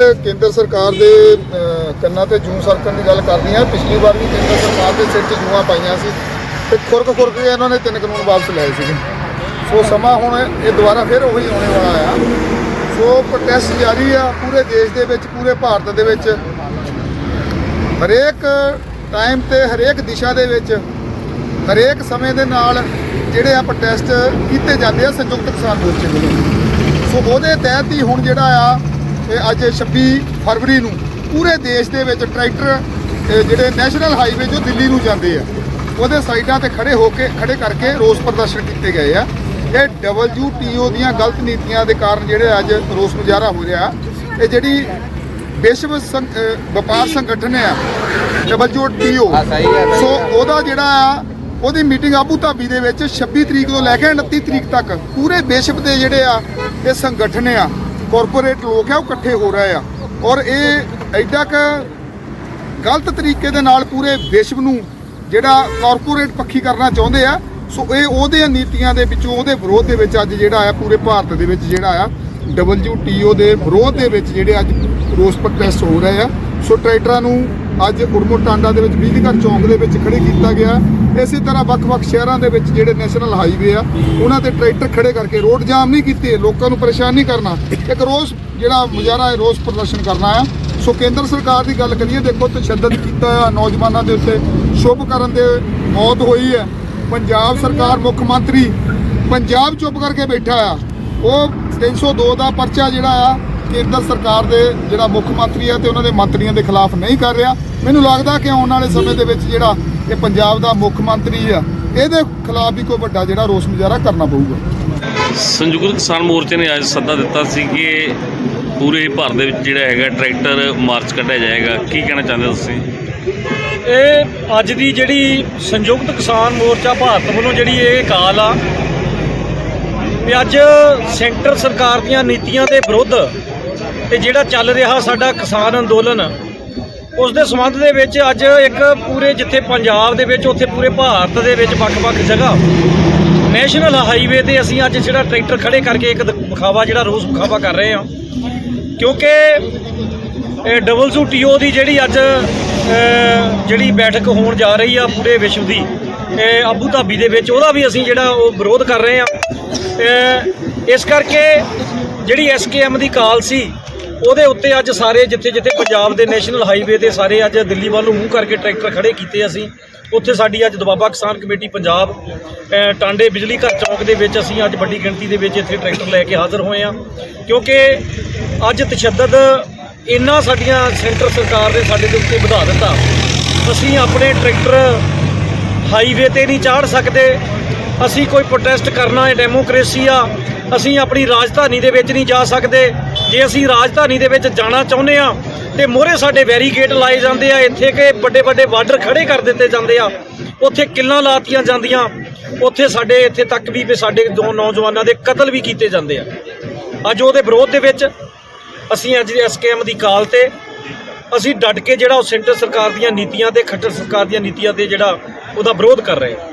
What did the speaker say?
ਕੇਂਦਰ ਸਰਕਾਰ ਦੇ ਕੰਨਾਂ ਤੇ ਜੂੰ ਸਰਕਣ ਦੀ ਗੱਲ ਕਰਦੀ ਆ ਪਿਛਲੀ ਵਾਰ ਵੀ ਕੇਂਦਰ ਸਰਕਾਰ ਦੇ ਸਿਰ 'ਚ ਜੂਆਂ ਪਾਈਆਂ ਸੀ ਤੇ ਖੁਰਕ ਖੁਰਕ ਕੇ ਇਹਨਾਂ ਨੇ ਤਿੰਨ ਕਾਨੂੰਨ ਵਾਪਸ ਲਏ ਸੀਗੇ। ਸੋ ਸਮਾਂ ਹੁਣ ਇਹ ਦੁਬਾਰਾ ਫਿਰ ਉਹੀ ਆਉਣੇ ਵਾਲਾ ਆ। ਸੋ ਪ੍ਰੋਟੈਸਟ ਜਾਰੀ ਆ ਪੂਰੇ ਦੇਸ਼ ਦੇ ਵਿੱਚ, ਪੂਰੇ ਭਾਰਤ ਦੇ ਵਿੱਚ। ਹਰੇਕ ਟਾਈਮ ਤੇ, ਹਰੇਕ ਦਿਸ਼ਾ ਦੇ ਵਿੱਚ, ਹਰੇਕ ਸਮੇਂ ਦੇ ਨਾਲ ਜਿਹੜੇ ਆ ਪ੍ਰੋਟੈਸਟ ਕੀਤੇ ਜਾਂਦੇ ਆ ਸੰਯੁਕਤ ਕਿਸਾਨ ਮੋਰਚੇ ਵੱਲੋਂ। ਸੋ ਉਹਦੇ ਤਹਿਤ ਹੀ ਹੁਣ ਜਿਹੜਾ ਆ ਇਹ ਅੱਜ 26 ਫਰਵਰੀ ਨੂੰ ਪੂਰੇ ਦੇਸ਼ ਦੇ ਵਿੱਚ ਟਰੈਕਟਰ ਜਿਹੜੇ ਨੈਸ਼ਨਲ ਹਾਈਵੇ ਜੋ ਦਿੱਲੀ ਨੂੰ ਜਾਂਦੇ ਆ ਉਹਦੇ ਸਾਈਡਾਂ ਤੇ ਖੜੇ ਹੋ ਕੇ ਖੜੇ ਕਰਕੇ ਰੋਸ ਪ੍ਰਦਰਸ਼ਨ ਕੀਤੇ ਗਏ ਆ। ਇਹ WTO ਦੀਆਂ ਗਲਤ ਨੀਤੀਆਂ ਦੇ ਕਾਰਨ ਜਿਹੜੇ ਅੱਜ ਰੋਸ ਮੁਜ਼ਾਹਰਾ ਹੋ ਰਿਹਾ ਇਹ ਜਿਹੜੀ ਵਿਸ਼ਵ ਵਪਾਰ ਸੰਗਠਨ ਆ WTO ਸੋ ਉਹਦਾ ਜਿਹੜਾ ਆ ਉਹਦੀ ਮੀਟਿੰਗ ਆਬੂ ਧਾਬੀ ਦੇ ਵਿੱਚ 26 ਤਰੀਕ ਤੋਂ ਲੈ ਕੇ 29 ਤਰੀਕ ਤੱਕ ਪੂਰੇ ਵਿਸ਼ਵ ਦੇ ਜਿਹੜੇ ਆ ਇਹ ਸੰਗਠਨ ਆ ਕਾਰਪੋਰੇਟ ਲੋਕ ਆ, ਉਹ ਇਕੱਠੇ ਹੋ ਰਹੇ ਆ। ਔਰ ਇਹ ਐਡਾ ਕ ਗਲਤ ਤਰੀਕੇ ਦੇ ਨਾਲ ਪੂਰੇ ਵਿਸ਼ਵ ਨੂੰ ਜਿਹੜਾ ਕਾਰਪੋਰੇਟ ਪੱਖੀ ਕਰਨਾ ਚਾਹੁੰਦੇ ਆ, ਸੋ ਇਹ ਉਹਦੇ ਨੀਤੀਆਂ ਦੇ ਵਿੱਚੋਂ, ਉਹਦੇ ਵਿਰੋਧ ਦੇ ਵਿੱਚ ਅੱਜ ਜਿਹੜਾ ਆ, ਪੂਰੇ ਭਾਰਤ ਦੇ ਵਿੱਚ ਜਿਹੜਾ ਆ, WTO ਦੇ ਵਿਰੋਧ ਦੇ ਵਿੱਚ ਜਿਹੜੇ ਅੱਜ ਰੋਸ ਪ੍ਰੋਟੈਸਟ ਹੋ ਰਹੇ ਆ। ਸੋ ਟਰੈਕਟਰਾਂ ਨੂੰ ਅੱਜ ਉਰਮੋ ਦੇ ਵਿੱਚ ਬਿਜਲੀ ਘਰ ਚੌਂਕ ਦੇ ਵਿੱਚ ਖੜੇ ਕੀਤਾ ਗਿਆ। ਇਸੇ ਤਰ੍ਹਾਂ ਵੱਖ-ਵੱਖ ਸ਼ਹਿਰਾਂ ਦੇ ਵਿੱਚ ਜਿਹੜੇ ਨੈਸ਼ਨਲ ਹਾਈਵੇ ਆ, ਉਹਨਾਂ ਤੇ ਟਰੈਕਟਰ ਖੜੇ ਕਰਕੇ ਰੋਡ ਜਾਮ ਨਹੀਂ ਕੀਤੇ, ਲੋਕਾਂ ਨੂੰ ਪਰੇਸ਼ਾਨ ਨਹੀਂ ਕਰਨਾ। ਇੱਕ ਰੋਸ ਜਿਹੜਾ ਮੁਜ਼ਾਹਰਾ ਹੈ, ਰੋਸ ਪ੍ਰਦਰਸ਼ਨ ਕਰਨਾ ਆ। ਸੋ ਕੇਂਦਰ ਸਰਕਾਰ ਦੀ ਗੱਲ ਕਰੀਏ, ਦੇਖੋ ਤਸ਼ੱਦਦ ਕੀਤਾ ਆ ਨੌਜਵਾਨਾਂ ਦੇ ਉੱਤੇ। ਸ਼ੁਭ ਕਰਨ ਦੇ ਮੌਤ ਹੋਈ ਹੈ। ਪੰਜਾਬ ਸਰਕਾਰ ਮੁੱਖ ਮੰਤਰੀ ਪੰਜਾਬ ਚੁੱਪ ਕਰਕੇ ਬੈਠਾ ਆ। ਉਹ 302 ਦਾ ਪਰਚਾ ਜਿਹੜਾ ਆ, ਕੇਂਦਰ ਸਰਕਾਰ ਦੇ ਜਿਹੜਾ ਮੁੱਖ ਮੰਤਰੀ ਆ ਤੇ ਉਹਨਾਂ ਦੇ ਮੰਤਰੀਆਂ ਦੇ ਖਿਲਾਫ ਨਹੀਂ ਕਰ ਰਿਹਾ। ਮੈਨੂੰ ਲੱਗਦਾ ਕਿ ਆਉਣ ਵਾਲੇ ਸਮੇਂ ਦੇ ਵਿੱਚ ਜਿਹੜਾ ਇਹ ਪੰਜਾਬ ਦਾ ਮੁੱਖ ਮੰਤਰੀ ਆ ਇਹਦੇ ਖਿਲਾਫ ਵੀ ਕੋਈ ਵੱਡਾ ਜਿਹੜਾ ਰੋਸ ਮੁਜ਼ਾਹਰਾ ਕਰਨਾ ਪਊਗਾ। ਸੰਯੁਕਤ ਕਿਸਾਨ ਮੋਰਚੇ ਨੇ ਅੱਜ ਸੱਦਾ ਦਿੱਤਾ ਸੀ ਕਿ ਪੂਰੇ ਭਾਰਤ ਦੇ ਵਿੱਚ ਜਿਹੜਾ ਹੈਗਾ ਟਰੈਕਟਰ ਮਾਰਚ ਕੱਢਿਆ ਜਾਏਗਾ। ਕੀ ਕਹਿਣਾ ਚਾਹੁੰਦੇ ਹੋ ਤੁਸੀਂ? ਇਹ ਅੱਜ ਦੀ ਜਿਹੜੀ ਸੰਯੁਕਤ ਕਿਸਾਨ ਮੋਰਚਾ ਭਾਰਤ ਵੱਲੋਂ ਜਿਹੜੀ ਇਹ ਕਾਲ ਆ ਵੀ ਅੱਜ ਸੈਂਟਰ ਸਰਕਾਰ ਦੀਆਂ ਨੀਤੀਆਂ ਦੇ ਵਿਰੁੱਧ ਤੇ ਜਿਹੜਾ ਚੱਲ ਰਿਹਾ ਸਾਡਾ ਕਿਸਾਨ ਅੰਦੋਲਨ ਉਸ ਦੇ ਸੰਬੰਧ ਦੇ ਵਿੱਚ ਅੱਜ ਇੱਕ ਪੂਰੇ ਜਿੱਥੇ ਪੰਜਾਬ ਦੇ ਵਿੱਚ, ਉੱਥੇ ਪੂਰੇ ਭਾਰਤ ਦੇ ਵਿੱਚ ਵੱਖ-ਵੱਖ ਜਗ੍ਹਾ ਨੈਸ਼ਨਲ ਹਾਈਵੇ ਤੇ ਅਸੀਂ ਅੱਜ ਜਿਹੜਾ ਟਰੈਕਟਰ ਖੜੇ ਕਰਕੇ ਇੱਕ ਵਿਖਾਵਾ ਜਿਹੜਾ ਰੋਸ ਵਿਖਾਵਾ ਕਰ ਰਹੇ ਹਾਂ। ਕਿਉਂਕਿ ਇਹ WTO ਦੀ ਜਿਹੜੀ ਅੱਜ ਜਿਹੜੀ ਬੈਠਕ ਹੋਣ ਜਾ ਰਹੀ ਆ ਪੂਰੇ ਵਿਸ਼ਵ ਦੀ, ਇਹ ਆਬੂ ਧਾਬੀ ਦੇ ਵਿੱਚ, ਉਹਦਾ ਵੀ ਅਸੀਂ ਜਿਹੜਾ ਉਹ ਵਿਰੋਧ ਕਰ ਰਹੇ ਆ ਇਸ ਕਰਕੇ ਜਿਹੜੀ ਐਸਕੇਐਮ ਦੀ ਕਾਲ ਸੀ ਉਹਦੇ ਉੱਤੇ ਅੱਜ ਸਾਰੇ ਜਿੱਥੇ ਜਿੱਥੇ ਪੰਜਾਬ ਦੇ ਨੈਸ਼ਨਲ ਹਾਈਵੇ ਤੇ ਸਾਰੇ ਅੱਜ ਦਿੱਲੀ ਵੱਲ ਨੂੰ ਮੂੰਹ ਕਰਕੇ ਟਰੈਕਟਰ ਖੜੇ ਕੀਤੇ ਅਸੀਂ, ਉੱਥੇ ਸਾਡੀ ਅੱਜ ਦਬਾਬਾ ਕਿਸਾਨ ਕਮੇਟੀ ਪੰਜਾਬ ਟਾਂਡੇ ਬਿਜਲੀ ਘਰ ਚੌਕ ਦੇ ਵਿੱਚ ਅਸੀਂ ਅੱਜ ਵੱਡੀ ਗਿਣਤੀ ਦੇ ਵਿੱਚ ਇੱਥੇ ਟਰੈਕਟਰ ਲੈ ਕੇ ਹਾਜ਼ਰ ਹੋਏ ਆ ਕਿਉਂਕਿ ਅੱਜ ਤਸ਼ੱਦਦ ਇੰਨਾ ਸਾਡੀਆਂ ਸੈਂਟਰ ਸਰਕਾਰ ਨੇ ਸਾਡੇ ਦੇ ਉੱਤੇ ਵਧਾ ਦਿੱਤਾ। ਅਸੀਂ ਆਪਣੇ ਟਰੈਕਟਰ ਹਾਈਵੇ ਤੇ ਨਹੀਂ ਚਾੜ ਸਕਦੇ। ਅਸੀਂ ਕੋਈ ਪ੍ਰੋਟੈਸਟ ਕਰਨਾ ਹੈ ਡੈਮੋਕ੍ਰੇਸੀ ਆ। ਅਸੀਂ ਆਪਣੀ ਰਾਜਧਾਨੀ ਦੇ ਵਿੱਚ ਨਹੀਂ ਜਾ ਸਕਦੇ। ਜੇ ਅਸੀਂ ਰਾਜਧਾਨੀ ਦੇ ਵਿੱਚ ਜਾਣਾ ਚਾਹੁੰਦੇ ਆ ਤੇ ਮੋਹਰੇ ਸਾਡੇ ਬੈਰੀਗੇਟ ਲਾਏ ਜਾਂਦੇ ਆ, ਇੱਥੇ ਕਿ ਵੱਡੇ ਵੱਡੇ ਬਾਰਡਰ ਖੜੇ ਕਰ ਦਿੱਤੇ ਜਾਂਦੇ ਆ, ਉੱਥੇ ਕਿੱਲਾਂ ਲਾਤੀਆਂ ਜਾਂਦੀਆਂ, ਉੱਥੇ ਸਾਡੇ ਇੱਥੇ ਤੱਕ ਵੀ ਸਾਡੇ ਦੋ ਨੌਜਵਾਨਾਂ ਦੇ ਕਤਲ ਵੀ ਕੀਤੇ ਜਾਂਦੇ ਆ। ਅੱਜ ਉਹਦੇ ਵਿਰੋਧ ਦੇ ਵਿੱਚ ਅਸੀਂ ਅੱਜ ਐਸਕੇਐਮ ਦੀ ਕਾਲ ਤੇ ਅਸੀਂ ਡਟ ਕੇ ਜਿਹੜਾ ਉਹ ਸੈਂਟਰ ਸਰਕਾਰ ਦੀਆਂ ਨੀਤੀਆਂ ਤੇ ਖੱਟਰ ਸਰਕਾਰ ਦੀਆਂ ਨੀਤੀਆਂ ਤੇ ਜਿਹੜਾ ਉਹਦਾ ਵਿਰੋਧ ਕਰ ਰਹੇ ਹਾਂ।